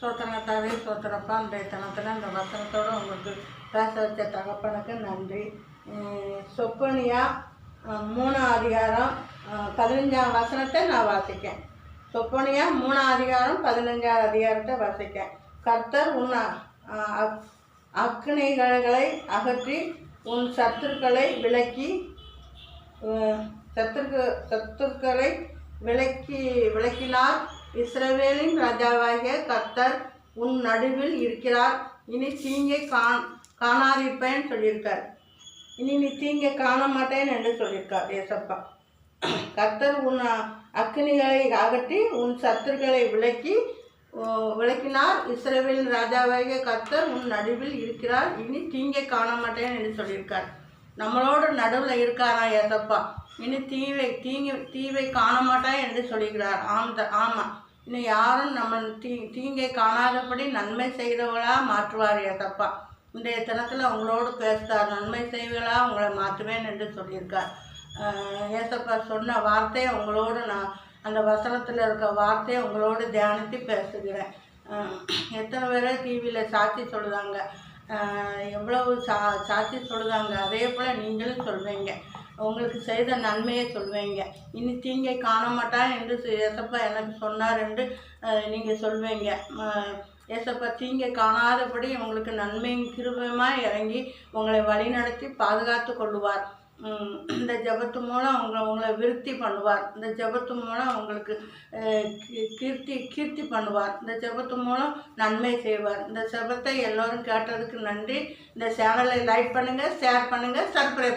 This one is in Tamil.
சோத்திரத்தாவே சோத்திரப்பா அந்த தனத்தில் அந்த வசனத்தோடு உங்களுக்கு பேச வச்ச தகப்பனுக்கு நன்றி. சொப்பனியா மூணாம் அதிகாரம் பதினஞ்சாம் வசனத்தை நான் வாசிக்கேன். சொப்பனியா மூணாம் அதிகாரம் பதினஞ்சாம் அதிகாரத்தை வாசிக்கேன். கர்த்தர் உன் அக்னிகளை அகற்றி உன் சத்துருக்களை விலக்கி சத்துருக்கு சத்துருக்களை விலக்கி விலக்கினார். இஸ்ரவேலின் ராஜாவாகிய கர்த்தர் உன் நடுவில் இருக்கிறார். இனி தீங்கை காண் காணாதிருப்பேன்னு சொல்லியிருக்கார். இனி நீ தீங்கை காண மாட்டேன் என்று சொல்லியிருக்கார் ஏசப்பா கர்த்தர் உன் அக்னிகளை அகற்றி உன் சத்துருக்களை விலக்கி விளக்கினார் இஸ்ரேவேலின் ராஜாவாகிய கர்த்தர் உன் நடுவில் இருக்கிறார். இனி தீங்கை காண மாட்டேன் என்று சொல்லியிருக்கார். நம்மளோட நடுவில் இருக்காராம் ஏசப்பா இனி தீவை தீங்கு தீவை காண மாட்டாய் என்று சொல்லுகிறார். ஆம் ஆமாம் இன்னும் யாரும் நம்ம தீ தீங்கை காணாதபடி நன்மை செய்தவளாக மாற்றுவார் தப்பா இன்றைய தினத்தில் உங்களோடு பேசுகிறார் நன்மை செய்வளாக உங்களை மாற்றுவேன் என்று சொல்லியிருக்கார். ஏசப்பா சொன்ன வார்த்தையை உங்களோடு நான் அந்த வசனத்தில் இருக்க வார்த்தையை உங்களோடு தியானித்து பேசுகிறேன். எத்தனை பேரை டிவியில் சாட்சி சொல்லுதாங்க. எவ்வளவு சா சாட்சி சொல்லுதாங்க. அதே போல் நீங்களும் சொல்வீங்க. உங்களுக்கு செய்த நன்மையை சொல்வீங்க. இனி தீங்கை காண மாட்டான் என்று ஏசப்பா எனக்கு சொன்னார் என்று நீங்கள் சொல்வீங்க. ஏசப்பா தீங்கை காணாதபடி உங்களுக்கு நன்மையும் கிருபமாக இறங்கி உங்களை வழிநடத்தி பாதுகாத்து கொள்ளுவார். இந்த ஜெபத்து மூலம் உங்களை உங்களை விருத்தி பண்ணுவார். இந்த ஜெபத்து மூலம் உங்களுக்கு கீர்த்தி கீர்த்தி பண்ணுவார். இந்த ஜெபத்து மூலம் நன்மை செய்வார். இந்த ஜபத்தை எல்லோரும் கேட்டதுக்கு நன்றி. இந்த சேனலை லைக் பண்ணுங்கள் ஷேர் பண்ணுங்கள் சப்ஸ்கிரைப் பண்ணுங்கள்